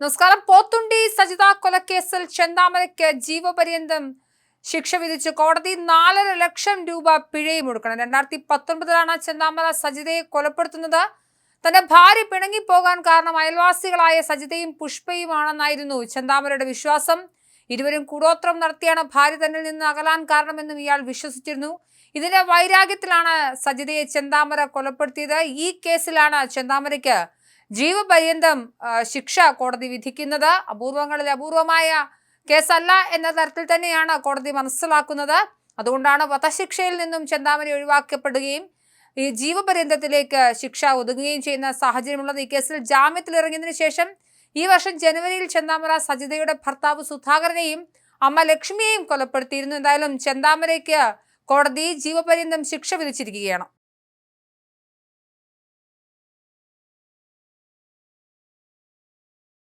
നമസ്കാരം. പോത്തുണ്ടി സജിത കൊലക്കേസിൽ ചെന്താമരയ്ക്ക് ജീവപര്യന്തം ശിക്ഷ വിധിച്ച് കോടതി നാലര ലക്ഷം രൂപ പിഴയും കൊടുക്കണം രണ്ടായിരത്തി പത്തൊൻപതിലാണ് ചെന്താമര സജിതയെ കൊലപ്പെടുത്തുന്നത്. തന്റെ ഭാര്യ പിണങ്ങിപ്പോകാൻ കാരണം അയൽവാസികളായ സജിതയും പുഷ്പയുമാണെന്നായിരുന്നു ചെന്താമരയുടെ വിശ്വാസം. ഇരുവരും കൂടോത്രം നടത്തിയാണ് ഭാര്യ തന്നിൽ നിന്ന് അകലാൻ കാരണമെന്നും ഇയാൾ വിശ്വസിച്ചിരുന്നു. ഇതിന്റെ വൈരാഗ്യത്തിലാണ് സജിതയെ ചെന്താമര കൊലപ്പെടുത്തിയത്. ഈ കേസിലാണ് ചെന്താമരയ്ക്ക് ജീവപര്യന്തം ശിക്ഷ കോടതി വിധിക്കുന്നത് അപൂർവങ്ങളിൽ അപൂർവമായ കേസല്ല എന്ന തരത്തിൽ തന്നെയാണ് കോടതി മനസ്സിലാക്കുന്നത്. അതുകൊണ്ടാണ് വധശിക്ഷയിൽ നിന്നും ചെന്താമരി ഒഴിവാക്കപ്പെടുകയും ഈ ജീവപര്യന്തത്തിലേക്ക് ശിക്ഷ ഒതുങ്ങുകയും ചെയ്യുന്ന സാഹചര്യമുള്ളത്. ഈ കേസിൽ ജാമ്യത്തിൽ ഇറങ്ങിയതിനു ശേഷം ഈ വർഷം ജനുവരിയിൽ ചെന്താമര സജിതയുടെ ഭർത്താവ് സുധാകരനെയും അമ്മ ലക്ഷ്മിയെയും കൊലപ്പെടുത്തിയിരുന്നു. എന്തായാലും ചെന്താമരയ്ക്ക് കോടതി ജീവപര്യന്തം ശിക്ഷ വിധിച്ചിരിക്കുകയാണ്.